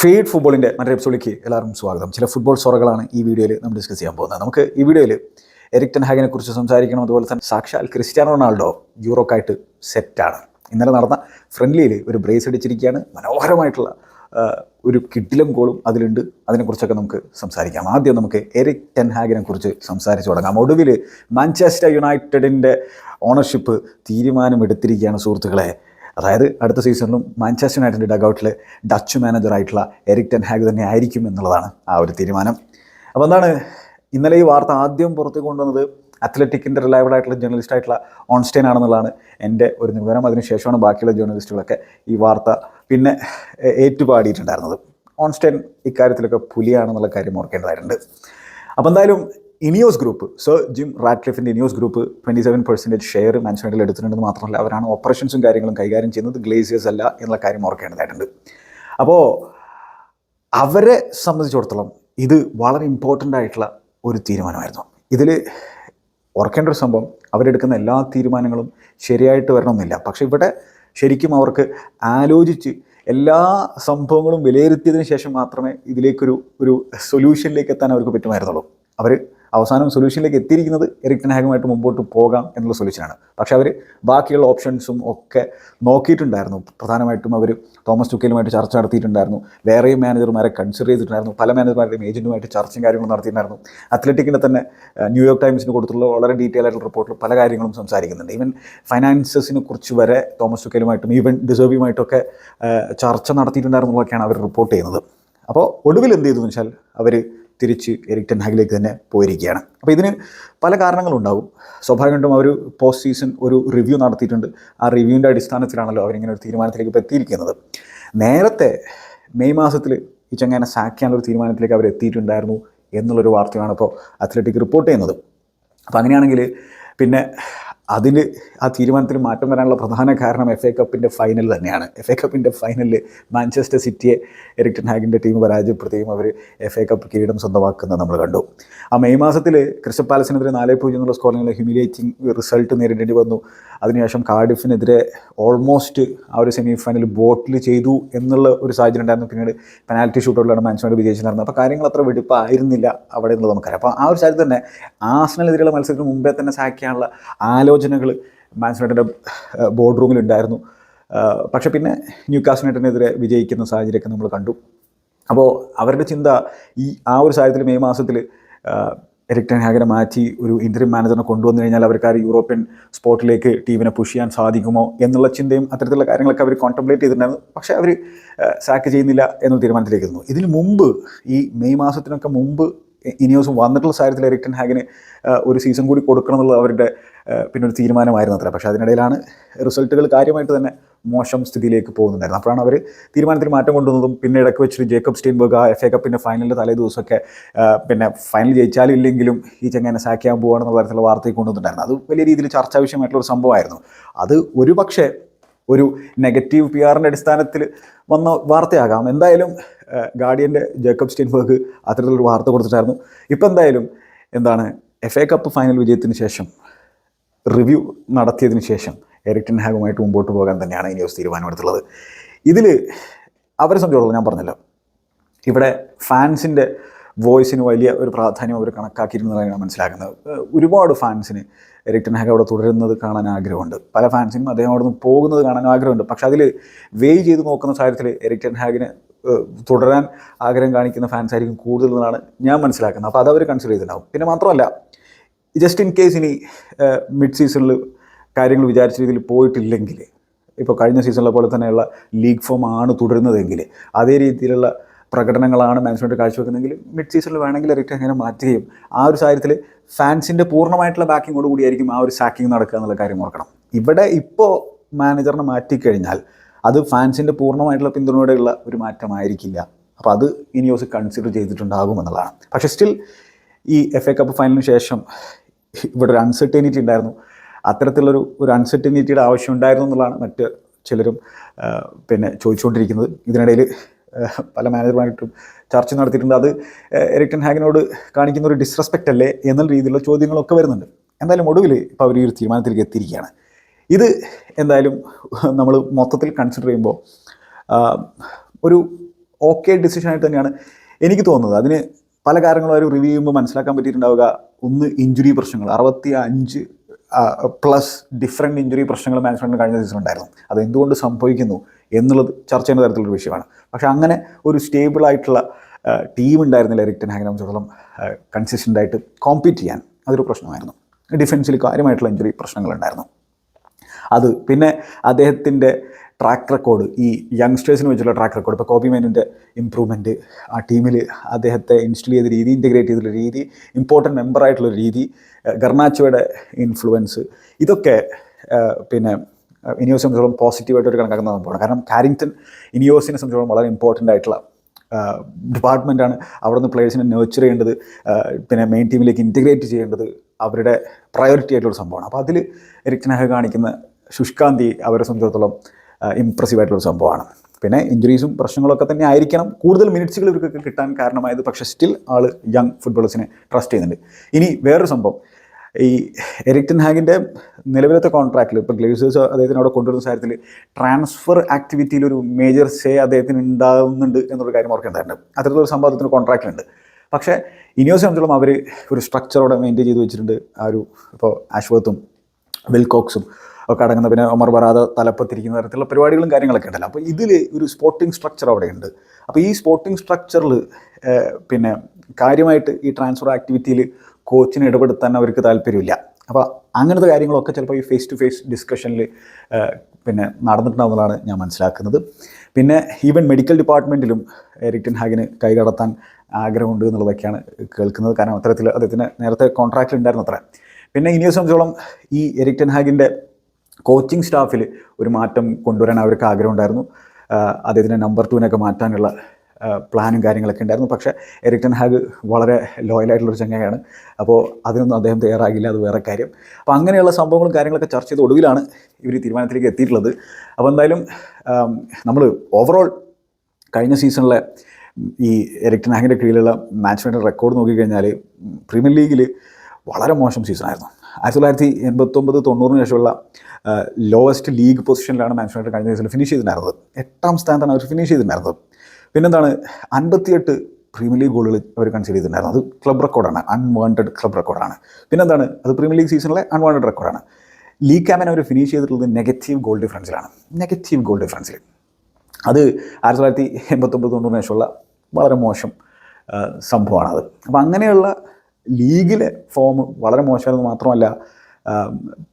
Feed ഫുട്ബോളിന്റെ മറ്റൊരു എപ്പിസോഡിലേക്ക് എല്ലാവർക്കും സ്വാഗതം. ചില ഫുട്ബോൾ സ്വറകളാണ് ഈ വീഡിയോയിൽ നമ്മൾ ഡിസ്കസ് ചെയ്യാൻ പോകുന്നത്. നമുക്ക് ഈ വീഡിയോയിൽ എരിക് ടെൻ ഹാഗിനെ കുറിച്ച് സംസാരിക്കണം. അതുപോലെ തന്നെ സാക്ഷാൽ ക്രിസ്ത്യാനോ റൊണാൾഡോ യൂറോക്കായിട്ട് സെറ്റാണ് ഇന്നലെ നടന്ന ഫ്രണ്ട്ലിയിൽ ഒരു ബ്രേസ് അടിച്ചിരിക്കുകയാണ്. മനോഹരമായിട്ടുള്ള ഒരു കിഡിലും ഗോളും അതിലുണ്ട്. അതിനെക്കുറിച്ചൊക്കെ നമുക്ക് സംസാരിക്കാം. ആദ്യം നമുക്ക് എരിക് ടെൻ ഹാഗിനെ കുറിച്ച് സംസാരിച്ചു തുടങ്ങാം. ഒടുവിൽ മാഞ്ചസ്റ്റർ യുണൈറ്റഡിന്റെ ഓണർഷിപ്പ് തീരുമാനമെടുത്തിരിക്കുകയാണ് സുഹൃത്തുക്കളെ. അതായത് അടുത്ത സീസണിലും മാഞ്ചസ്റ്റർ യുണൈറ്റഡ് ഡഗൗട്ടിൽ ഡച്ച് മാനേജറായിട്ടുള്ള എരിക് ടെൻ ഹാഗ് തന്നെ ആയിരിക്കും എന്നുള്ളതാണ് ആ ഒരു തീരുമാനം. അപ്പോൾ എന്താണ്? ഇന്നലെ ഈ വാർത്ത ആദ്യം പുറത്തു കൊണ്ടുവന്നത് അത്ലറ്റിക്കിന്റെ റിലയബിൾ ആയിട്ടുള്ള ജേർണലിസ്റ്റ് ആയിട്ടുള്ള ഓൺസ്റ്റൈൻ ആണെന്നുള്ളതാണ് എന്റെ ഒരു നിഗമനം. അതിനുശേഷമാണ് ബാക്കിയുള്ള ജേർണലിസ്റ്റുകളൊക്കെ ഈ വാർത്ത പിന്നെ ഏറ്റുപാടിയിട്ടുണ്ടായിരുന്നത്. ഓൺസ്റ്റൈൻ ഇക്കാര്യത്തിലൊക്കെ പുലിയാണെന്നുള്ള കാര്യം ഓർക്കേണ്ടതായിട്ടുണ്ട്. അപ്പോൾ എന്തായാലും Ineos group so Jim റാറ്റ്ലിഫിന്റെ Ineos group twenty seven percentage share മാൻസ്യൂണിറ്റിൽ എടുത്തിട്ടുണ്ടെന്ന് മാത്രമല്ല അവരാണ് ഓപ്പറേഷൻസും കാര്യങ്ങളും കൈകാര്യം ചെയ്യുന്നത് ഗ്ലേസിയേഴ്സ് അല്ല എന്നുള്ള കാര്യം ഓർക്കേണ്ടതായിട്ടുണ്ട്. അപ്പോൾ അവരെ സംബന്ധിച്ചിടത്തോളം ഇത് വളരെ ഇമ്പോർട്ടന്റ് ആയിട്ടുള്ള ഒരു തീരുമാനമായിരുന്നു. ഇതിൽ ഓർക്കേണ്ട ഒരു സംഭവം അവരെടുക്കുന്ന എല്ലാ തീരുമാനങ്ങളും ശരിയായിട്ട് വരണമെന്നില്ല. പക്ഷെ ഇവിടെ ശരിക്കും അവർക്ക് ആലോചിച്ച് എല്ലാ സംഭവങ്ങളും വിലയിരുത്തിയതിന് ശേഷം മാത്രമേ ഇതിലേക്കൊരു ഒരു സൊല്യൂഷനിലേക്ക് എത്താൻ അവർക്ക് പറ്റുമായിരുന്നുള്ളൂ. അവർ അവസാനം സൊല്യൂഷനിലേക്ക് എത്തിയിരിക്കുന്നത് എറിക് ടെൻ ഹാഗുമായിട്ട് മുമ്പോട്ട് പോകാം എന്നുള്ള സൊല്യൂഷനാണ് പക്ഷേ അവർ ബാക്കിയുള്ള ഓപ്ഷൻസും ഒക്കെ നോക്കിയിട്ടുണ്ടായിരുന്നു. പ്രധാനമായിട്ടും അവർ തോമസ് ടുക്കേലുമായിട്ട് ചർച്ച നടത്തിയിട്ടുണ്ടായിരുന്നു. വേറെയും മാനേജർമാരെ കൺസിഡർ ചെയ്തിട്ടുണ്ടായിരുന്നു. പല മാനേജർമാരുടെയും ഏജന്റുമായിട്ട് ചർച്ചയും കാര്യങ്ങളും നടത്തിയിട്ടുണ്ടായിരുന്നു. അത്ലറ്റിക്കിന്റെ തന്നെ ന്യൂയോർക്ക് ടൈംസിന് കൊടുത്തുള്ള വളരെ ഡീറ്റെയിൽ ആയിട്ടുള്ള റിപ്പോർട്ടിൽ പല കാര്യങ്ങളും സംസാരിക്കുന്നുണ്ട്. ഈവൻ ഫൈനാൻസസിനെ കുറിച്ച് വരെ തോമസ് ടുക്കേലുമായിട്ടും ഈവൻ ഡിസേർവിയുമായിട്ടൊക്കെ ചർച്ച നടത്തിയിട്ടുണ്ടായിരുന്നുള്ളതൊക്കെയാണ് അവർ റിപ്പോർട്ട് ചെയ്യുന്നത്. അപ്പോൾ ഒടുവിൽ എന്ത് ചെയ്തു എന്ന് വെച്ചാൽ അവർ തിരിച്ച് എരിക് ടെൻഹാഗിലേക്ക് തന്നെ പോയിരിക്കുകയാണ്. അപ്പോൾ ഇതിന് പല കാരണങ്ങളുണ്ടാവും. സ്വാഭാവികമായിട്ടും അവർ പോസ്റ്റ് സീസൺ ഒരു റിവ്യൂ നടത്തിയിട്ടുണ്ട്. ആ റിവ്യൂവിന്റെ അടിസ്ഥാനത്തിലാണല്ലോ അവരിങ്ങനെ ഒരു തീരുമാനത്തിലേക്ക് ഇപ്പോൾ എത്തിയിരിക്കുന്നത്. നേരത്തെ മെയ് മാസത്തിൽ ഈ ചങ്ങനെ സാക്കിയാനുള്ള തീരുമാനത്തിലേക്ക് അവർ എത്തിയിട്ടുണ്ടായിരുന്നു എന്നുള്ളൊരു വാർത്തയാണ് ഇപ്പോൾ അത്ലറ്റിക് റിപ്പോർട്ട് ചെയ്യുന്നത്. അപ്പോൾ അങ്ങനെയാണെങ്കിൽ പിന്നെ അതിൽ ആ തീരുമാനത്തിൽ മാറ്റം വരാനുള്ള പ്രധാന കാരണം എഫ് എ കപ്പിന്റെ ഫൈനൽ തന്നെയാണ്. എഫ് എ കപ്പിന്റെ ഫൈനലിൽ മാഞ്ചസ്റ്റർ സിറ്റിയെ എറിക് ടെൻ ഹാഗിന്റെ ടീം പരാജയപ്പെടുത്തുകയും അവർ എഫ് എ കപ്പ് കിരീടം സ്വന്തമാക്കുന്നത് നമ്മൾ കണ്ടു. ആ മെയ് മാസത്തിൽ ക്രിസ്റ്റൽ പാലസിനെതിരെ നാല് പൂജ്യം എന്നുള്ള സ്കോറിങ്ങിൽ ഹ്യൂമിലേറ്റിംഗ് റിസൾട്ട് നേരിടേണ്ടി വന്നു. അതിനുശേഷം കാർഡിഫിനെതിരെ ഓൾമോസ്റ്റ് ആ ഒരു സെമി ഫൈനൽ ബോട്ടിൽ ചെയ്തു എന്നുള്ള ഒരു സാഹചര്യം ഉണ്ടായിരുന്നു. പിന്നീട് പെനാൽറ്റി ഷൂട്ടൗട്ടിലാണ് വിജയിച്ചു നടന്നത്. അപ്പോൾ കാര്യങ്ങൾ അത്ര വെടിപ്പായിരുന്നില്ല അവിടെ എന്നുള്ളത് നമുക്കറിയാം. അപ്പോൾ ആ ഒരു സാഹചര്യം തന്നെ ആസ്നലിനെതിരെയുള്ള മത്സരത്തിന് മുമ്പേ തന്നെ സാക്കിയാനുള്ള ചെയ്യാനുള്ള ആലോചനകൾ മാൻസ്മായിട്ടിന്റെ ബോർഡ് റൂമിലുണ്ടായിരുന്നു പക്ഷേ പിന്നെ ന്യൂ കാസ്റ്റിനെതിരെ വിജയിക്കുന്ന സാഹചര്യമൊക്കെ നമ്മൾ കണ്ടു. അപ്പോൾ അവരുടെ ചിന്ത ഈ ആ ഒരു സാഹചര്യത്തിൽ മെയ് മാസത്തിൽ എരിക്ടൻ ഹാഗനെ മാറ്റി ഒരു ഇന്ത്യൻ മാനേജറിനെ കൊണ്ടുവന്നു കഴിഞ്ഞാൽ അവർക്ക് ആ യൂറോപ്യൻ സ്പോട്ടിലേക്ക് ടീമിനെ പുഷ് ചെയ്യാൻ സാധിക്കുമോ എന്നുള്ള ചിന്തയും അത്തരത്തിലുള്ള കാര്യങ്ങളൊക്കെ അവർ കോൺട്രംപ്ലേറ്റ് ചെയ്തിട്ടുണ്ടായിരുന്നു. പക്ഷേ അവർ സാക്ക് ചെയ്യുന്നില്ല എന്ന തീരുമാനത്തിലേക്ക് എത്തുന്നു ഇതിന് മുമ്പ് ഈ മെയ് മാസത്തിനൊക്കെ മുമ്പ് ഇനിയോസും വന്നിട്ടുള്ള സാഹചര്യത്തിൽ എരിക്ടൻ ടെൻ ഹാഗിന് ഒരു സീസൺ കൂടി കൊടുക്കണം അവരുടെ പിന്നെ ഒരു തീരുമാനമായിരുന്നു അത്ര പക്ഷേ അതിനിടയിലാണ് റിസൾട്ടുകൾ കാര്യമായിട്ട് തന്നെ മോശം സ്ഥിതിയിലേക്ക് പോകുന്നുണ്ടായിരുന്നു അപ്പോഴാണ് അവർ തീരുമാനത്തിൽ മാറ്റം കൊണ്ടുവന്നതും പിന്നെ ഇടയ്ക്ക് വെച്ചിട്ട് ജേക്കബ് സ്റ്റീൻബർഗ് ആ എഫ് എ കപ്പിന്റെ ഫൈനലിന്റെ തലേ ദിവസമൊക്കെ പിന്നെ ഫൈനൽ ജയിച്ചാലും ഇല്ലെങ്കിലും ഈ ചെങ്ങനെ സാക്കിയാൻ ചെയ്യാൻ പോവുകയാണെന്നുള്ള തരത്തിലുള്ള വാർത്തയിൽ കൊണ്ടുവന്നിട്ടുണ്ടായിരുന്നു. അത് വലിയ രീതിയിൽ ചർച്ചാ വിഷയമായിട്ടുള്ള ഒരു സംഭവമായിരുന്നു. അത് ഒരു പക്ഷേ ഒരു നെഗറ്റീവ് പി ആറിന്റെ അടിസ്ഥാനത്തിൽ വന്ന വാർത്തയാകാം. എന്തായാലും ഗാർഡിയന്റെ ജേക്കബ് സ്റ്റീൻബർഗ് അത്തരത്തിലൊരു വാർത്ത കൊടുത്തിട്ടായിരുന്നു. ഇപ്പം എന്തായാലും എന്താണ് എഫ് എ കപ്പ് ഫൈനൽ വിജയത്തിന് ശേഷം റിവ്യൂ നടത്തിയതിന് ശേഷം എറിക് ടെൻ ഹാഗുമായിട്ട് മുമ്പോട്ട് പോകാൻ തന്നെയാണ് ന്യൂസ് തീരുമാനമെടുത്തുള്ളത് ഇതിൽ അവരെ സംബന്ധിച്ചോളം ഞാൻ പറഞ്ഞല്ലോ. ഇവിടെ ഫാൻസിന്റെ വോയിസിന് വലിയ ഒരു പ്രാധാന്യം അവർ കണക്കാക്കിയിരുന്നതാണ് മനസ്സിലാക്കുന്നത്. ഒരുപാട് ഫാൻസിന് എറിക് ടെൻ ഹാഗ് അവിടെ തുടരുന്നത് കാണാൻ ആഗ്രഹമുണ്ട്. പല ഫാൻസിനും അദ്ദേഹം അവിടെ നിന്ന് പോകുന്നത് കാണാൻ ആഗ്രഹമുണ്ട്. പക്ഷേ അതിൽ വെയ് ചെയ്ത് നോക്കുന്ന സാഹചര്യത്തിൽ എറിക് ടെൻ ഹാഗിന് തുടരാൻ ആഗ്രഹം കാണിക്കുന്ന ഫാൻസ് ആയിരിക്കും കൂടുതൽ എന്നാണ് ഞാൻ മനസ്സിലാക്കുന്നത്. അപ്പോൾ അതവർ കൺസിഡർ ചെയ്തിട്ടുണ്ടാവും. പിന്നെ മാത്രമല്ല ജസ്റ്റ് ഇൻ കേസ് ഇനി മിഡ് സീസണിൽ കാര്യങ്ങൾ വിചാരിച്ച രീതിയിൽ പോയിട്ടില്ലെങ്കിൽ ഇപ്പോൾ കഴിഞ്ഞ സീസണിലെ പോലെ തന്നെയുള്ള ലീഗ് ഫോം ആണ് തുടരുന്നതെങ്കിൽ അതേ രീതിയിലുള്ള പ്രകടനങ്ങളാണ് മാനേജ്മെന്റ് കാഴ്ചവെക്കുന്നതെങ്കിൽ മിഡ് സീസണിൽ വേണമെങ്കിൽ റിട്ടേൺ അങ്ങനെ മാറ്റുകയും ആ ഒരു സാഹചര്യത്തിൽ ഫാൻസിന്റെ പൂർണമായിട്ടുള്ള ബാക്കിങ്ങോട് കൂടിയായിരിക്കും ആ ഒരു സാക്കിങ് നടക്കുക എന്നുള്ള കാര്യം ഓർക്കണം. ഇവിടെ ഇപ്പോൾ മാനേജറിനെ മാറ്റിക്കഴിഞ്ഞാൽ അത് ഫാൻസിന്റെ പൂർണമായിട്ടുള്ള പിന്തുണയോടെയുള്ള ഒരു മാറ്റമായിരിക്കില്ല. അപ്പോൾ അത് ഇനിയോസ് കൺസിഡർ ചെയ്തിട്ടുണ്ടാകും എന്നുള്ളതാണ്. പക്ഷേ സ്റ്റിൽ ഈ എഫ് എ കപ്പ് ഫൈനലിന് ശേഷം ഇവിടെ ഒരു അൺസർട്ടനിറ്റി ഉണ്ടായിരുന്നു. അത്തരത്തിലുള്ളൊരു ഒരു അൺസർട്ടനിറ്റിയുടെ ആവശ്യം ഉണ്ടായിരുന്നു എന്നുള്ളതാണ് മറ്റ് ചിലരും പിന്നെ ചോദിച്ചുകൊണ്ടിരിക്കുന്നത്. ഇതിനിടയിൽ പല മാനേജർമാരായിട്ടും ചർച്ച നടത്തിയിട്ടുണ്ട്. അത് എറിക്ടൻ ഹാഗിനോട് കാണിക്കുന്ന ഒരു ഡിസ്റെസ്പെക്റ്റ് അല്ലേ എന്നുള്ള രീതിയിലുള്ള ചോദ്യങ്ങളൊക്കെ വരുന്നുണ്ട്. എന്തായാലും ഒടുവിൽ ഇപ്പോൾ അവർ ഈ ഒരു തീരുമാനത്തിലേക്ക് എത്തിയിരിക്കുകയാണ്. ഇത് എന്തായാലും നമ്മൾ മൊത്തത്തിൽ കൺസിഡർ ചെയ്യുമ്പോൾ ഒരു ഓക്കെ ഡിസിഷനായിട്ട് തന്നെയാണ് എനിക്ക് തോന്നുന്നത്. അതിന് പല കാര്യങ്ങളും അവർ റിവ്യൂ ചെയ്യുമ്പോൾ മനസ്സിലാക്കാൻ പറ്റിയിട്ടുണ്ടാവുക. ഒന്ന് ഇഞ്ചുറി പ്രശ്നങ്ങൾ. അറുപത്തി അഞ്ച് പ്ലസ് ഡിഫറെന്റ് ഇഞ്ചുറി പ്രശ്നങ്ങൾ മാനേജ്മെന്റിന് കഴിഞ്ഞ സീസൺ ഉണ്ടായിരുന്നു. അത് എന്തുകൊണ്ട് സംഭവിക്കുന്നു എന്നുള്ളത് ചർച്ച ചെയ്യുന്ന തരത്തിലുള്ള വിഷയമാണ്. പക്ഷേ അങ്ങനെ ഒരു സ്റ്റേബിളായിട്ടുള്ള ടീം ഉണ്ടായിരുന്നില്ല എറിക്ടൻ ഹാഗിനെ സംബന്ധിച്ചിടത്തോളം ആയിട്ട് കോമ്പീറ്റ് ചെയ്യാൻ അതൊരു പ്രശ്നമായിരുന്നു. ഡിഫൻസിൽ കാര്യമായിട്ടുള്ള ഇഞ്ചുറി പ്രശ്നങ്ങളുണ്ടായിരുന്നു അത് പിന്നെ അദ്ദേഹത്തിന്റെ ട്രാക്ക് റെക്കോർഡ് ഈ യങ്സ്റ്റേഴ്സിന് വെച്ചുള്ള ട്രാക്ക് റെക്കോർഡ് ഇപ്പോൾ കോബി മേനിന്റെ ഇമ്പ്രൂവ്മെന്റ് ആ ടീമിൽ അദ്ദേഹത്തെ ഇൻസ്റ്റൽ ചെയ്ത രീതി ഇന്റഗ്രേറ്റ് ചെയ്തിട്ടുള്ള രീതി ഇമ്പോർട്ടന്റ് മെമ്പറായിട്ടുള്ള രീതി ഗർണാച്ചോയുടെ ഇൻഫ്ലുവൻസ് ഇതൊക്കെ പിന്നെ ഇനിയോസിനെ സംബന്ധിച്ചോളം പോസിറ്റീവായിട്ട് ഒരു കണക്കാക്കുന്ന സംഭവമാണ്. കാരണം കാരിങ്ടൺ ഇനിയോസിനെ സംബന്ധിച്ചോളം വളരെ ഇമ്പോർട്ടന്റ് ആയിട്ടുള്ള ഡിപ്പാർട്ട്മെന്റാണ് അവിടെ നിന്ന് പ്ലേയേഴ്സിനെ നേർച്ചർ ചെയ്യേണ്ടത് പിന്നെ മെയിൻ ടീമിലേക്ക് ഇന്റഗ്രേറ്റ് ചെയ്യേണ്ടത് അവരുടെ പ്രയോറിറ്റി ആയിട്ടുള്ള സംഭവമാണ്. അപ്പോൾ അതിൽ എരിക്ടനഹ കാണിക്കുന്ന ശുഷ്കാന്തി അവരെ സംബന്ധിച്ചിടത്തോളം ഇമ്പ്രസീവ് ആയിട്ടുള്ള സംഭവമാണ്. പിന്നെ ഇഞ്ചുറീസും പ്രശ്നങ്ങളൊക്കെ തന്നെ ആയിരിക്കണം. കൂടുതൽ മിനിറ്റ്സുകൾ ഇവർക്കൊക്കെ കിട്ടാൻ കാരണമായത്. പക്ഷേ സ്റ്റിൽ ആൾ യങ് ഫുട്ബോളേഴ്സിനെ ട്രസ്റ്റ് ചെയ്യുന്നുണ്ട്. ഇനി വേറൊരു സംഭവം. ഈ എരിക്ടൻ ഹാഗിന്റെ നിലവിലത്തെ കോൺട്രാക്റ്റിൽ ഇപ്പോൾ ഗ്ലേസേഴ്സ് അദ്ദേഹത്തിന് അവിടെ കൊണ്ടുവരുന്ന കാര്യത്തിൽ ട്രാൻസ്ഫർ ആക്ടിവിറ്റിയിൽ ഒരു മേജർ സേ അദ്ദേഹത്തിന് ഉണ്ടാകുന്നുണ്ട് എന്നൊരു കാര്യം ഓർക്കേണ്ടതായിട്ടുണ്ട് അത്തരത്തിലൊരു സംഭവം അദ്ദേഹത്തിന് കോൺട്രാക്റ്റിലുണ്ട് പക്ഷേ ഇനിയോസ് സംബന്ധിച്ചോളം അവർ ഒരു സ്ട്രക്ചറോടെ മെയിന്റെയിൻ ചെയ്ത് വെച്ചിട്ടുണ്ട്. ആ ഒരു ഇപ്പോൾ ആശ്വത്തും വിൽകോക്സും ഒക്കെ അടങ്ങുന്ന പിന്നെ ഒമർ ബറാദ തലപ്പത്തിരിക്കുന്ന തരത്തിലുള്ള പരിപാടികളും കാര്യങ്ങളൊക്കെ ഉണ്ടല്ലോ. അപ്പോൾ ഇതിൽ ഒരു സ്പോർട്ടിംഗ് സ്ട്രക്ചർ അവിടെയുണ്ട്. അപ്പോൾ ഈ സ്പോർട്ടിംഗ് സ്ട്രക്ചറിൽ പിന്നെ കാര്യമായിട്ട് ഈ ട്രാൻസ്ഫർ ആക്ടിവിറ്റിയിൽ കോച്ചിനെ ഇടപെടുത്താൻ അവർക്ക് താല്പര്യമില്ല. അപ്പോൾ അങ്ങനത്തെ കാര്യങ്ങളൊക്കെ ചിലപ്പോൾ ഈ ഫേസ് ടു ഫേസ് ഡിസ്കഷനിൽ പിന്നെ നടന്നിട്ടുണ്ടാവുന്നതാണ് ഞാൻ മനസ്സിലാക്കുന്നത്. പിന്നെ ഈവൻ മെഡിക്കൽ ഡിപ്പാർട്ട്മെന്റിലും റിട്ടൺ ഹാഗിന് കൈകടത്താൻ ആഗ്രഹമുണ്ട് എന്നുള്ളതൊക്കെയാണ് കേൾക്കുന്നത്. കാരണം അത്തരത്തിൽ അദ്ദേഹത്തിന് നേരത്തെ കോൺട്രാക്റ്റിൽ ഉണ്ടായിരുന്നു അത്ര പിന്നെ ഇനിയെ സംബന്ധിച്ചോളം ഈ എറിക്ടൻ ഹാഗിന്റെ കോച്ചിങ് സ്റ്റാഫിൽ ഒരു മാറ്റം കൊണ്ടുവരാൻ അവർക്ക് ആഗ്രഹം ഉണ്ടായിരുന്നു അദ്ദേഹത്തിന്റെ നമ്പർ ടുവിനൊക്കെ മാറ്റാനുള്ള പ്ലാനും കാര്യങ്ങളൊക്കെ ഉണ്ടായിരുന്നു. പക്ഷേ എറിക്ടൻ ഹാഗ് വളരെ ലോയലായിട്ടുള്ളൊരു ചങ്ങയാണ് അപ്പോൾ അതിനൊന്നും അദ്ദേഹം തയ്യാറാകില്ല അത് വേറെ കാര്യം. അപ്പോൾ അങ്ങനെയുള്ള സംഭവങ്ങളും കാര്യങ്ങളൊക്കെ ചർച്ച ചെയ്ത് ഒടുവിലാണ് ഇവർ തീരുമാനത്തിലേക്ക് എത്തിയിട്ടുള്ളത്. അപ്പോൾ എന്തായാലും നമ്മൾ ഓവറോൾ കഴിഞ്ഞ സീസണിലെ ഈ എറിക്ടൻ ഹാഗിന്റെ കീഴിലുള്ള മാച്ച് റെക്കോർഡ് നോക്കിക്കഴിഞ്ഞാൽ പ്രീമിയർ ലീഗിൽ വളരെ മോശം സീസണായിരുന്നു ആയിരത്തി തൊള്ളായിരത്തി എൺപത്തൊമ്പത് തൊണ്ണൂറിന് ശേഷമുള്ള ലോവസ്റ്റ് ലീഗ് പൊസിഷനിലാണ് മാൻഷനായിട്ട് കഴിഞ്ഞ ദിവസം ഫിനിഷ് ചെയ്തിട്ടുണ്ടായിരുന്നത്. എട്ടാം സ്ഥാനത്താണ് അവർ ഫിനിഷ് ചെയ്തിട്ടുണ്ടായിരുന്നത്. പിന്നെന്താണ് അൻപത്തിയെട്ട് പ്രീമിയർ ലീഗ് ഗോളുകൾ അവർ കൺസിഡർ ചെയ്തിട്ടുണ്ടായിരുന്നു അത് ക്ലബ് റെക്കോർഡാണ് അൺവാണ്ടഡ് ക്ലബ് റെക്കോർഡാണ് പിന്നെന്താണ് അത് പ്രീമിയർ ലീഗ് സീസണിലെ അൺവാണ്ടഡ് റെക്കോർഡാണ് ലീഗ് ക്യാമ്പിനെ അവർ ഫിനിഷ് ചെയ്തിട്ടുള്ളത് നെഗറ്റീവ് ഗോൾ ഡിഫറൻസിലാണ് നെഗറ്റീവ് ഗോൾ ഡിഫറൻസിൽ അത് ആയിരത്തി തൊള്ളായിരത്തി എൺപത്തൊമ്പത് തൊണ്ണൂറിന് ശേഷമുള്ള വളരെ മോശം സംഭവമാണത്. അപ്പോൾ അങ്ങനെയുള്ള ലീഗിലെ ഫോം വളരെ മോശമായിരുന്നു മാത്രമല്ല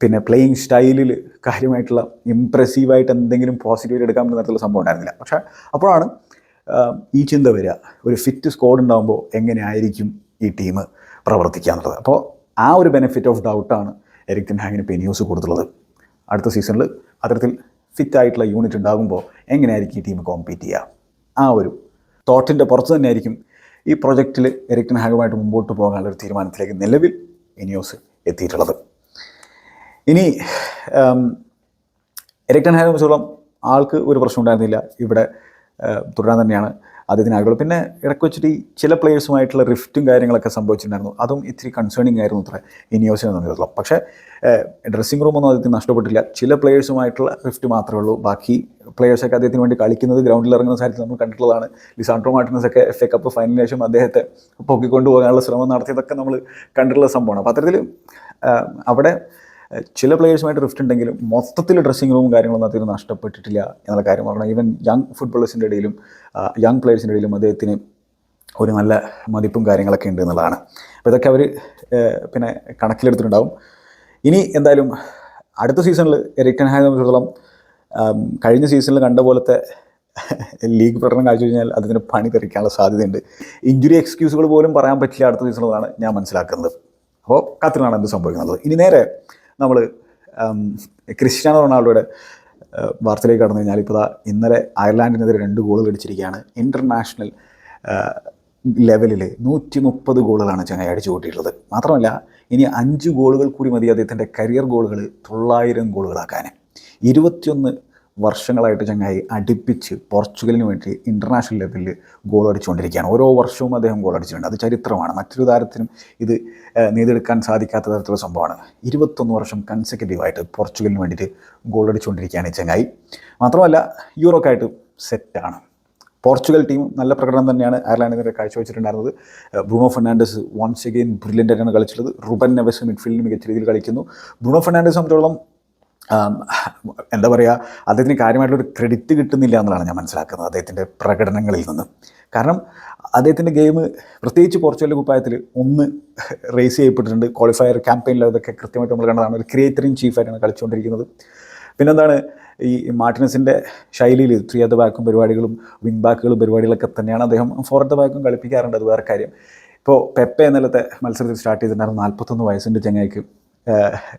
പിന്നെ പ്ലേയിങ് സ്റ്റൈലിൽ കാര്യമായിട്ടുള്ള ഇമ്പ്രസീവായിട്ട് എന്തെങ്കിലും പോസിറ്റീവായിട്ട് എടുക്കാൻ പറ്റുന്ന തരത്തിലുള്ള സംഭവം ഉണ്ടായിരുന്നില്ല. പക്ഷേ അപ്പോഴാണ് ഈ ചിന്ത വരിക. ഒരു ഫിറ്റ് സ്കോഡ് ഉണ്ടാകുമ്പോൾ എങ്ങനെയായിരിക്കും ഈ ടീം പ്രവർത്തിക്കുക എന്നുള്ളത്. അപ്പോൾ ആ ഒരു ബെനിഫിറ്റ് ഓഫ് ഡൗട്ടാണ് എരിക്കൻ ഹാങ്ങിന് പെനിയൂസ് ന്യൂസ് കൊടുത്തുള്ളത് അടുത്ത സീസണിൽ അത്തരത്തിൽ ഫിറ്റായിട്ടുള്ള യൂണിറ്റ് ഉണ്ടാകുമ്പോൾ എങ്ങനെയായിരിക്കും ഈ ടീം കോമ്പീറ്റ് ചെയ്യുക? ആ ഒരു തോട്ടിന്റെ പുറത്ത് തന്നെയായിരിക്കും ഈ പ്രൊജക്റ്റിൽ എറിക്ടൻ ഹാഗുമായിട്ട് മുമ്പോട്ട് പോകാനുള്ള ഒരു തീരുമാനത്തിലേക്ക് നിലവിൽ ഇനിയോസ് എത്തിയിട്ടുള്ളത്. ഇനി എരിക്ടൻ ഹാഗ് സംബന്ധിച്ചോളം ആൾക്ക് ഒരു പ്രശ്നം ഉണ്ടായിരുന്നില്ല ഇവിടെ തുടരാൻ തന്നെയാണ്. അദ്ദേഹത്തിന് ആഗ്രഹം പിന്നെ ഇടയ്ക്ക് വെച്ചിട്ട് ഈ ചില പ്ലേയേഴ്സുമായിട്ടുള്ള റിഫ്റ്റും കാര്യങ്ങളൊക്കെ സംഭവിച്ചിട്ടുണ്ടായിരുന്നു. അതും ഇത്തിരി കൺസേണിങ് ആയിരുന്നു അത്ര. ഇനിയോസിനെ സംബന്ധിച്ചിടത്തോളം പക്ഷേ ഡ്രസ്സിംഗ് റൂമൊന്നും അദ്ദേഹത്തിന് നഷ്ടപ്പെട്ടില്ല ചില പ്ലേയേഴ്സുമായിട്ടുള്ള റിഫ്റ്റ് മാത്രമേ ഉള്ളൂ. ബാക്കി പ്ലേയേഴ്സൊക്കെ അദ്ദേഹത്തിന് വേണ്ടി കളിക്കുന്നത് ഗ്രൗണ്ടിൽ ഇറങ്ങുന്ന സാഹചര്യത്തിൽ നമ്മൾ കണ്ടിട്ടുള്ളതാണ്. ലിസാൻഡ്രോ മാർട്ടിനസ് ഒക്കെ എഫ് എ കപ്പ് ഫൈനലിന് ശേഷം അദ്ദേഹത്തെ പൊക്കിക്കൊണ്ടുപോകാനുള്ള ശ്രമം നടത്തിയതൊക്കെ നമ്മൾ കണ്ടിട്ടുള്ള സംഭവമാണ്. അപ്പോൾ അത്തരത്തിൽ അവിടെ ചില പ്ലേയേഴ്സുമായിട്ട് റിഫ്റ്റ് ഉണ്ടെങ്കിലും മൊത്തത്തിൽ ഡ്രസ്സിംഗ് റൂമും കാര്യങ്ങളൊന്നും അദ്ദേഹം നഷ്ടപ്പെട്ടിട്ടില്ല എന്നുള്ള കാര്യം പറയണം ഈവൻ യങ് ഫുട്ബോളേഴ്സിന്റെ ഇടയിലും യങ് പ്ലേയേഴ്സിന്റെ ഇടയിലും അദ്ദേഹത്തിന് ഒരു നല്ല മതിപ്പും കാര്യങ്ങളൊക്കെ ഉണ്ട് എന്നുള്ളതാണ്. അപ്പോൾ ഇതൊക്കെ അവർ പിന്നെ കണക്കിലെടുത്തിട്ടുണ്ടാവും. ഇനി എന്തായാലും അടുത്ത സീസണിൽ എറിക്ടൻ ഹാഗ് സംബന്ധിച്ചിടത്തോളം കഴിഞ്ഞ സീസണിൽ കണ്ട പോലത്തെ ലീഗ് പ്രകടനം കാഴ്ച കഴിഞ്ഞാൽ അതിന് പണി തെറിക്കാനുള്ള സാധ്യതയുണ്ട്. ഇഞ്ചുറി എക്സ്ക്യൂസുകൾ പോലും പറയാൻ പറ്റില്ല അടുത്ത സീസണിലാണ് ഞാൻ മനസ്സിലാക്കുന്നത്. അപ്പോൾ കാത്തിനാണ് എന്ത് സംഭവിക്കുന്നത്. ഇനി നേരെ നമ്മൾ ക്രിസ്ത്യാനോ റൊണാൾഡോയുടെ വാർത്തയിലേക്ക് കടന്നു കഴിഞ്ഞാൽ ഇപ്പോൾ ഇന്നലെ അയർലാൻഡിനെതിരെ രണ്ട് ഗോളുകൾ അടിച്ചിരിക്കുകയാണ്. ഇന്റർനാഷണൽ ലെവലിൽ നൂറ്റി മുപ്പത് ഗോളുകളാണ് ചങ്ങായി അടിച്ചു കൂട്ടിയിട്ടുള്ളത്. മാത്രമല്ല ഇനി അഞ്ച് ഗോളുകൾ കൂടി മതി അദ്ദേഹത്തിന്റെ കരിയർ ഗോളുകൾ തൊള്ളായിരം ഗോളുകളാക്കാൻ ഇരുപത്തിയൊന്ന് വർഷങ്ങളായിട്ട് ചങ്ങായി അടുപ്പിച്ച് പോർച്ചുഗലിന് വേണ്ടി ഇന്റർനാഷണൽ ലെവലിൽ ഗോൾ അടിച്ചുകൊണ്ടിരിക്കുകയാണ്. ഓരോ വർഷവും അദ്ദേഹം ഗോൾ അടിച്ചിട്ടുണ്ട്. അത് ചരിത്രമാണ്. മറ്റൊരു താരത്തിനും ഇത് നേടിയെടുക്കാൻ സാധിക്കാത്ത തരത്തിലുള്ള സംഭവമാണ്. ഇരുപത്തൊന്ന് വർഷം കൺസെക്യൂട്ടീവായിട്ട് പോർച്ചുഗലിന് വേണ്ടിയിട്ട് ഗോൾ അടിച്ചുകൊണ്ടിരിക്കുകയാണ് ഈ ചങ്ങായി. മാത്രമല്ല യൂറോക്കായിട്ട് സെറ്റാണ് പോർച്ചുഗൽ ടീം നല്ല പ്രകടനം തന്നെയാണ് അയർലാൻഡിനെതിരെ കാഴ്ചവെച്ചിട്ടുണ്ടായിരുന്നത്. Bruno Fernandes once again brilliant ആയിട്ടാണ് കളിച്ചിട്ടുള്ളത്. റുബൻ നെവസ് മിഡ്ഫീൽഡിൽ മികച്ച രീതിയിൽ കളിക്കുന്നു. ബ്രൂണോ ഫെർണാണ്ടസ് സംബന്ധിച്ചോളം എന്താ പറയുക അദ്ദേഹത്തിന് കാര്യമായിട്ടൊരു ക്രെഡിറ്റ് കിട്ടുന്നില്ല എന്നുള്ളതാണ് ഞാൻ മനസ്സിലാക്കുന്നത് അദ്ദേഹത്തിന്റെ പ്രകടനങ്ങളിൽ നിന്ന്. കാരണം അദ്ദേഹത്തിന്റെ ഗെയിം പ്രത്യേകിച്ച് പോർച്ചുഗൽ കുപ്പായത്തിൽ ഒന്ന് റേസ് ചെയ്യപ്പെട്ടിട്ടുണ്ട്. ക്വാളിഫയർ ക്യാമ്പയിനിൽ അതൊക്കെ കൃത്യമായിട്ട് നമ്മൾ കണ്ടതാണ്. ഒരു ക്രിയേറ്ററിൻ ചീഫായിട്ടാണ് കളിച്ചുകൊണ്ടിരിക്കുന്നത്. പിന്നെന്താണ് ഈ മാർട്ടിനസിന്റെ ശൈലിയിൽ ത്രീ അറ്റ് ബാക്കും പരിപാടികളും വിങ് ബാക്കുകളും പരിപാടികളൊക്കെ തന്നെയാണ് അദ്ദേഹം ഫോർ അറ്റ് ബാക്കും കളിപ്പിക്കാറുണ്ട്. അത് വേറെ കാര്യം. ഇപ്പോൾ പെപ്പെ എന്നലത്തെ മത്സരത്തിൽ സ്റ്റാർട്ട് ചെയ്തിട്ടുണ്ടായിരുന്നു നാൽപ്പത്തൊന്ന് വയസ്സിന്റെ ചങ്ങായിക്ക്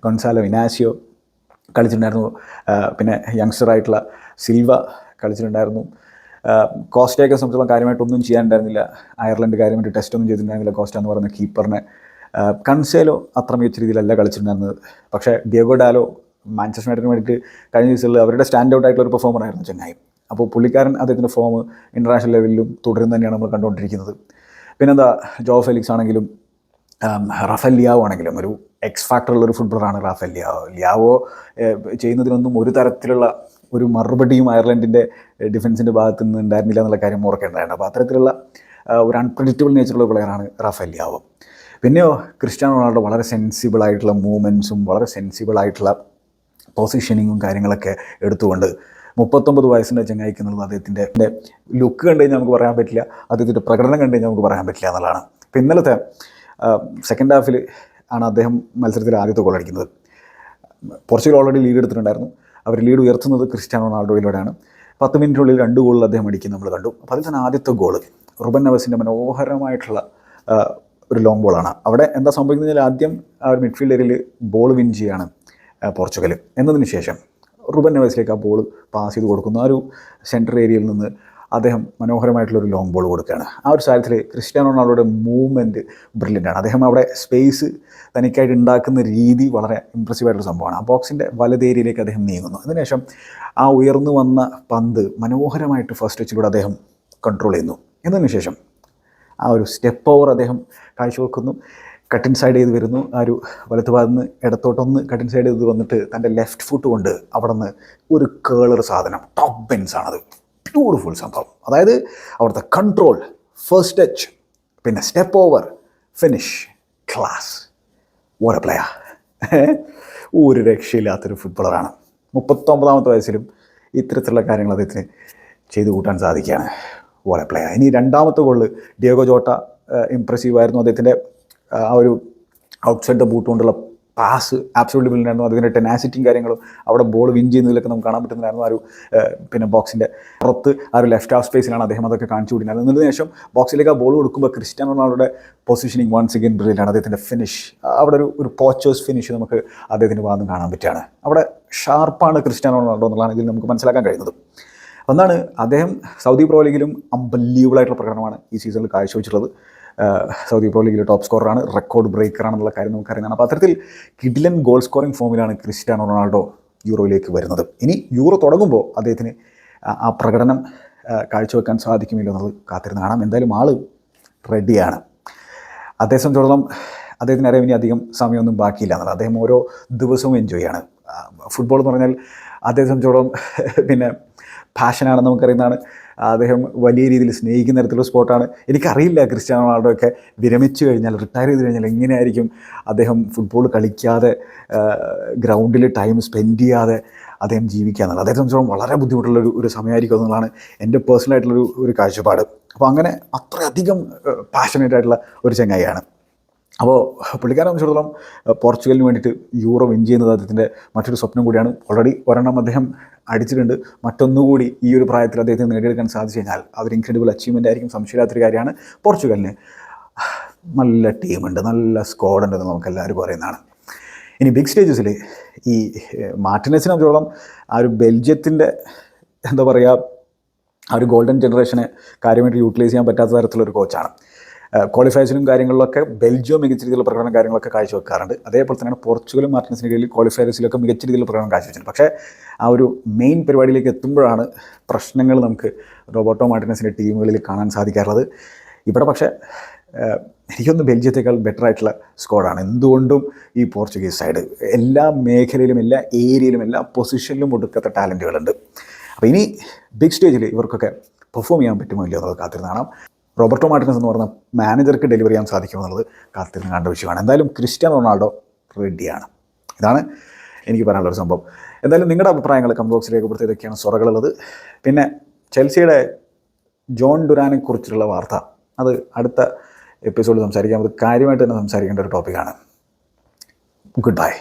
ഗൊൺസാലോ ഇനാസിയോ കളിച്ചിട്ടുണ്ടായിരുന്നു. പിന്നെ യങ്സ്റ്ററായിട്ടുള്ള സിൽവ കളിച്ചിട്ടുണ്ടായിരുന്നു. കോസ്റ്റയൊക്കെ സംബന്ധിച്ചോളം കാര്യമായിട്ടൊന്നും ചെയ്യാനുണ്ടായിരുന്നില്ല. അയർലൻഡ് കാര്യമായിട്ട് ടെസ്റ്റ് ഒന്നും ചെയ്തിട്ടുണ്ടായിരുന്നില്ല കോസ്റ്റ എന്ന് പറയുന്ന കീപ്പറിനെ. കൺസേലോ അത്ര മികച്ച രീതിയിലല്ല കളിച്ചിട്ടുണ്ടായിരുന്നത്. പക്ഷേ ഡിയോഗോ ഡാലോ മാഞ്ചസ്റ്റർ യുണൈറ്റഡിന് വേണ്ടിയിട്ട് കഴിഞ്ഞ ദിവസങ്ങളിൽ അവരുടെ സ്റ്റാൻഡ് ഔട്ട് ആയിട്ടുള്ള ഒരു പെർഫോമർ ആയിരുന്നു ചെങ്ങായി. അപ്പോൾ പുള്ളിക്കാരൻ അദ്ദേഹത്തിന്റെ ഫോം ഇന്റർനാഷണൽ ലെവലിലും തുടരുന്ന തന്നെയാണ് നമ്മൾ കണ്ടുകൊണ്ടിരിക്കുന്നത്. പിന്നെന്താ ജോ ഫെലിക്സ് ആണെങ്കിലും റഫൽ ലിയാവ് ആണെങ്കിലും ഒരു എക്സ് ഫാക്ടറുള്ള ഒരു ഫുട്ബോളറാണ് റാഫേൽ ലിയാവോ. ലിയാവോ ചെയ്യുന്നതിനൊന്നും ഒരു തരത്തിലുള്ള ഒരു മറുപടിയും അയർലൻഡിന്റെ ഡിഫൻസിന്റെ ഭാഗത്തു നിന്ന് ഉണ്ടായിരുന്നില്ല എന്നുള്ള കാര്യം ഓർക്കേണ്ടതാണ്. അപ്പോൾ അത്തരത്തിലുള്ള ഒരു അൺപ്രഡിക്റ്റബിൾ നേച്ചറുള്ള പ്ലെയറാണ് റാഫേൽ ലിയാവോ. പിന്നെയോ ക്രിസ്ത്യാനോ റൊണാൾഡോ വളരെ സെൻസിബിൾ ആയിട്ടുള്ള മൂവ്മെന്റ്സും വളരെ സെൻസിബിൾ ആയിട്ടുള്ള പൊസിഷനിങ്ങും കാര്യങ്ങളൊക്കെ എടുത്തുകൊണ്ട് മുപ്പത്തൊമ്പത് വയസ്സിന്റെ ചങ്ങായിക്ക് എന്നുള്ളത് അദ്ദേഹത്തിന്റെ ലുക്ക് കണ്ടു കഴിഞ്ഞാൽ നമുക്ക് പറയാൻ പറ്റില്ല. അദ്ദേഹത്തിന്റെ പ്രകടനം കണ്ടു കഴിഞ്ഞാൽ നമുക്ക് പറയാൻ പറ്റില്ല എന്നുള്ളതാണ്. അപ്പോൾ ഇന്നലത്തെ സെക്കൻഡ് ഹാഫിൽ ആണ് അദ്ദേഹം മത്സരത്തിൽ ആദ്യത്തെ ഗോൾ അടിക്കുന്നത്. പോർച്ചുഗൽ ഓൾറെഡി ലീഡ് എടുത്തിട്ടുണ്ടായിരുന്നു. അവർ ലീഡ് ഉയർത്തുന്നത് ക്രിസ്ത്യാനോ റൊണാൾഡോയിലൂടെയാണ്. പത്ത് മിനിറ്റിനുള്ളിൽ രണ്ട് ഗോളിൽ അദ്ദേഹം അടിക്കും നമ്മൾ കണ്ടു. അപ്പോൾ അതിൽ തന്നെ ആദ്യത്തെ ഗോൾ റുബൻ നവസിന്റെ മനോഹരമായിട്ടുള്ള ഒരു ലോങ് ബോളാണ് അവിടെ എന്താ സംഭവിക്കുന്നത് വെച്ചാൽ ആദ്യം ആ ഒരു മിഡ്ഫീൽഡറിൽ ബോൾ വിൻ ചെയ്യാണ് പോർച്ചുഗൽ എന്നതിന് ശേഷം റുബൻ നവസിലേക്ക് ആ ബോൾ പാസ് ചെയ്ത് കൊടുക്കുന്നു. ആ ഒരു സെന്റർ ഏരിയയിൽ നിന്ന് അദ്ദേഹം മനോഹരമായിട്ടുള്ള ഒരു ലോങ് ബോൾ കൊടുക്കുകയാണ്. ആ ഒരു സാഹചര്യത്തിൽ ക്രിസ്ത്യാനോ റൊണാൾഡോയുടെ മൂവ്മെന്റ് ബ്രില്യന്റ് ആണ്. അദ്ദേഹം അവിടെ സ്പേസ് തനിക്കായിട്ട് ഉണ്ടാക്കുന്ന രീതി വളരെ ഇമ്പ്രസീവ് ആയിട്ടുള്ള സംഭവമാണ്. ആ ബോക്സിന്റെ വലതേരിയിലേക്ക് അദ്ദേഹം നീങ്ങുന്നു. അതിനുശേഷം ആ ഉയർന്നു വന്ന പന്ത് മനോഹരമായിട്ട് ഫസ്റ്റ് ടച്ചിലൂടെ അദ്ദേഹം കൺട്രോൾ ചെയ്യുന്നു. എന്നതിന് ശേഷം ആ ഒരു സ്റ്റെപ്പ് ഓവർ അദ്ദേഹം കാഴ്ചവെക്കുന്നു കട്ടിൻ സൈഡ് ചെയ്ത് വരുന്നു. ആ ഒരു വലത്ത് ഭാഗത്ത് ഇടത്തോട്ടൊന്ന് കട്ടിൻ സൈഡ് ചെയ്ത് വന്നിട്ട് തന്റെ ലെഫ്റ്റ് ഫുട്ട് കൊണ്ട് അവിടെ നിന്ന് ഒരു കേളർ സാധനം. ടോപ്പ് ബെൻസ് ആണത്. ബ്യൂട്ടിഫുൾ സംഭവം. അതായത് അവിടുത്തെ കൺട്രോൾ ഫസ്റ്റ് ടച്ച് പിന്നെ സ്റ്റെപ്പ് ഓവർ ഫിനിഷ് ക്ലാസ് ഓരോ പ്ലെയർ ഒരു രക്ഷയില്ലാത്തൊരു ഫുട്ബോളറാണ് മുപ്പത്തൊമ്പതാമത്തെ വയസ്സിലും ഇത്തരത്തിലുള്ള കാര്യങ്ങൾ അദ്ദേഹത്തിന് ചെയ്തു കൂട്ടാൻ സാധിക്കുകയാണ്. ഓരോ പ്ലെയർ ഇനി രണ്ടാമത്തെ ഗോൾ ഡിയോഗോ ജോട്ട ഇംപ്രസീവായിരുന്നു അദ്ദേഹത്തിന്റെ ആ ഒരു ഔട്ട്സൈഡ് ദ ബൂട്ട് കൊണ്ടുള്ള പാസ് ആബ്സോൾട്ട് ബില്ലുണ്ടായിരുന്നു അതിന്റെ ടെനാസിറ്റിയും കാര്യങ്ങളും അവിടെ ബോൾ വിൻ ചെയ്യുന്നതിലൊക്കെ നമുക്ക് കാണാൻ പറ്റുന്നതായിരുന്നു ആ ഒരു പിന്നെ ബോക്സിന്റെ പുറത്ത് ആ ഒരു ലെഫ്റ്റ് ഹാഫ് സ്പേസിലാണ് അദ്ദേഹം അതൊക്കെ കാണിച്ചു കൊടുക്കുന്നത്. എന്നതിന് ശേഷം ബോക്സിലേക്ക് ആ ബോൾ കൊടുക്കുമ്പോൾ ക്രിസ്ത്യാനോ റൊണാൾഡോയുടെ പൊസിഷനിങ് വൺസ് അഗൈൻ ബ്രില്ലാണ് അദ്ദേഹത്തിന്റെ ഫിനിഷ് അവിടെ ഒരു ഒരു പോച്ചേഴ്സ് ഫിനിഷ് നമുക്ക് അദ്ദേഹത്തിന്റെ ഭാഗം കാണാൻ പറ്റുകയാണ്. അവിടെ ഷാർപ്പാണ് ക്രിസ്ത്യാനോ റൊണാൾഡോ എന്നുള്ളതാണ് ഇതിൽ നമുക്ക് മനസ്സിലാക്കാൻ കഴിയുന്നത്. ഒന്നാണ് അദ്ദേഹം സൗദി പ്രോ ലീഗിലും അമ്പല്യൂബിൾ ആയിട്ടുള്ള പ്രകടനമാണ് ഈ സീസണിൽ കാഴ്ചവെച്ചിട്ടുള്ളത്. സൗദി പ്രോ ലീഗിലെ ടോപ്പ് സ്കോറാണ് റെക്കോർഡ് ബ്രേക്കറാണെന്നുള്ള കാര്യം നമുക്കറിയാം. അപ്പോൾ അത്തരത്തിൽ കിഡിലൻ ഗോൾ സ്കോറിംഗ് ഫോമിലാണ് ക്രിസ്റ്റ്യാനോ റൊണാൾഡോ യൂറോയിലേക്ക് വരുന്നത്. ഇനി യൂറോ തുടങ്ങുമ്പോൾ അദ്ദേഹത്തിന് ആ- പ്രകടനം കാഴ്ചവെക്കാൻ സാധിക്കുമില്ല എന്നുള്ളത് കാത്തിരുന്ന് കാണാം. എന്തായാലും ആൾ റെഡിയാണ് അദ്ദേഹം തുടർന്നും അദ്ദേഹത്തിന് അറിയാം ഇനി അധികം സമയമൊന്നും ബാക്കിയില്ല എന്നുള്ളത്. അദ്ദേഹം ഓരോ ദിവസവും എൻജോയ് ആണ്. ഫുട്ബോൾ എന്ന് പറഞ്ഞാൽ അദ്ദേഹം സംബന്ധിച്ചോളം പിന്നെ പാഷനാണെന്ന് നമുക്കറിയുന്നതാണ്. അദ്ദേഹം വലിയ രീതിയിൽ സ്നേഹിക്കുന്ന തരത്തിലുള്ള സ്പോർട്ടാണ് എനിക്കറിയില്ല ക്രിസ്ത്യാനോ റൊണാൾഡോ ഒക്കെ വിരമിച്ചു കഴിഞ്ഞാൽ റിട്ടയർ ചെയ്ത് കഴിഞ്ഞാൽ എങ്ങനെയായിരിക്കും അദ്ദേഹം ഫുട്ബോൾ കളിക്കാതെ ഗ്രൗണ്ടിൽ ടൈം സ്പെൻഡ് ചെയ്യാതെ അദ്ദേഹം ജീവിക്കുക എന്നുള്ളത്. അദ്ദേഹത്തെ സംബന്ധിച്ചോളം വളരെ ബുദ്ധിമുട്ടുള്ള ഒരു ഒരു സമയമായിരിക്കും എന്നുള്ളതാണ് എന്റെ പേഴ്സണൽ ആയിട്ടുള്ളൊരു ഒരു കാഴ്ചപ്പാട്. അപ്പോൾ അങ്ങനെ അത്രയധികം പാഷനേറ്റ് ആയിട്ടുള്ള ഒരു ചങ്ങായിയാണ്. അപ്പോൾ പുള്ളിക്കാരെ സംബന്ധിച്ചിടത്തോളം പോർച്ചുഗലിന് വേണ്ടിയിട്ട് യൂറോ വിൻ ചെയ്യുന്നത് അദ്ദേഹത്തിന്റെ മറ്റൊരു സ്വപ്നം കൂടിയാണ്. ഓൾറെഡി ഒരെണ്ണം അദ്ദേഹം അടിച്ചിട്ടുണ്ട്. മറ്റൊന്നുകൂടി ഈ ഒരു പ്രായത്തിൽ അദ്ദേഹത്തിന് നേടിയെടുക്കാൻ സാധിച്ചു കഴിഞ്ഞാൽ അതൊരു ഇൻക്രെഡിബിൾ അച്ചീവ്മെന്റ് ആയിരിക്കും. സംശയമില്ലാത്തൊരു കാര്യമാണ്. പോർച്ചുഗലിന് നല്ല ടീമുണ്ട് നല്ല സ്ക്വാഡ് ഉണ്ടെന്ന് നമുക്ക് എല്ലാവരും പറയുന്നതാണ് ഇനി ബിഗ് സ്റ്റേജസിൽ ഈ മാർട്ടിനസിനെ സംബന്ധിച്ചോളം ആ ഒരു ബെൽജിയത്തിന്റെ എന്താ പറയുക ആ ഒരു ഗോൾഡൻ ജനറേഷനെ കാര്യമായിട്ട് യൂട്ടിലൈസ് ചെയ്യാൻ പറ്റാത്ത തരത്തിലൊരു കോച്ചാണ് ക്വാളിഫയേഴ്സിലും കാര്യങ്ങളിലൊക്കെ ബെൽജിയം മികച്ച രീതിയിലുള്ള പ്രകടനം കാര്യങ്ങളൊക്കെ കാഴ്ചവെക്കാറുണ്ട്. അതേപോലെ തന്നെയാണ് പോർച്ചുഗലും മാർട്ടിനസിന് കീഴിൽ ക്വാളിഫയേഴ്സിലൊക്കെ മികച്ച രീതിയിലുള്ള പ്രകടനം കാഴ്ചവെച്ചിട്ടുണ്ട്. പക്ഷേ ആ ഒരു മെയിൻ പരിപാടിയിലേക്ക് എത്തുമ്പോഴാണ് പ്രശ്നങ്ങൾ നമുക്ക് റോബോട്ടോ മാർട്ടിനസിന്റെ ടീമുകളിൽ കാണാൻ സാധിക്കാറുള്ളത്. ഇവിടെ പക്ഷേ എനിക്കൊന്ന് ബെൽജിയത്തേക്കാൾ ബെറ്റർ ആയിട്ടുള്ള സ്ക്വാഡാണ് എന്തുകൊണ്ടും ഈ പോർച്ചുഗീസ് സൈഡ് എല്ലാ മേഖലയിലും എല്ലാ ഏരിയയിലും എല്ലാ പൊസിഷനിലും ഒടുക്കത്തെ ടാലന്റുകളുണ്ട് അപ്പോൾ ഇനി ബിഗ് സ്റ്റേജിൽ ഇവർക്കൊക്കെ പെർഫോം ചെയ്യാൻ പറ്റുമോ ഇല്ലയോ എന്നുള്ളത് കാത്തിരുന്ന് കാണാം. റോബർട്ടോ മാർട്ടിനസ് എന്ന് പറഞ്ഞ മാനേജർക്ക് ഡെലിവറി ചെയ്യാൻ സാധിക്കുമോ എന്നുള്ളത് കാത്തിരുന്ന് കണ്ട വിഷയമാണ്. എന്തായാലും ക്രിസ്ത്യാനോ റൊണാൾഡോ റെഡിയാണ്. ഇതാണ് എനിക്ക് പറയാനുള്ള ഒരു സംഭവം. എന്തായാലും നിങ്ങളുടെ അഭിപ്രായങ്ങൾ കമന്റ് ബോക്സിൽ രേഖപ്പെടുത്തി ഇതൊക്കെയാണ് സ്വറകളുള്ളത്. പിന്നെ ചെൽസിയുടെ ജോൺ ഡുരാനെ കുറിച്ചുള്ള വാർത്ത. അത് അടുത്ത എപ്പിസോഡിൽ സംസാരിക്കാം. അത് കാര്യമായിട്ട് തന്നെ സംസാരിക്കേണ്ട ഒരു ടോപ്പിക്കാണ് ഗുഡ് ബൈ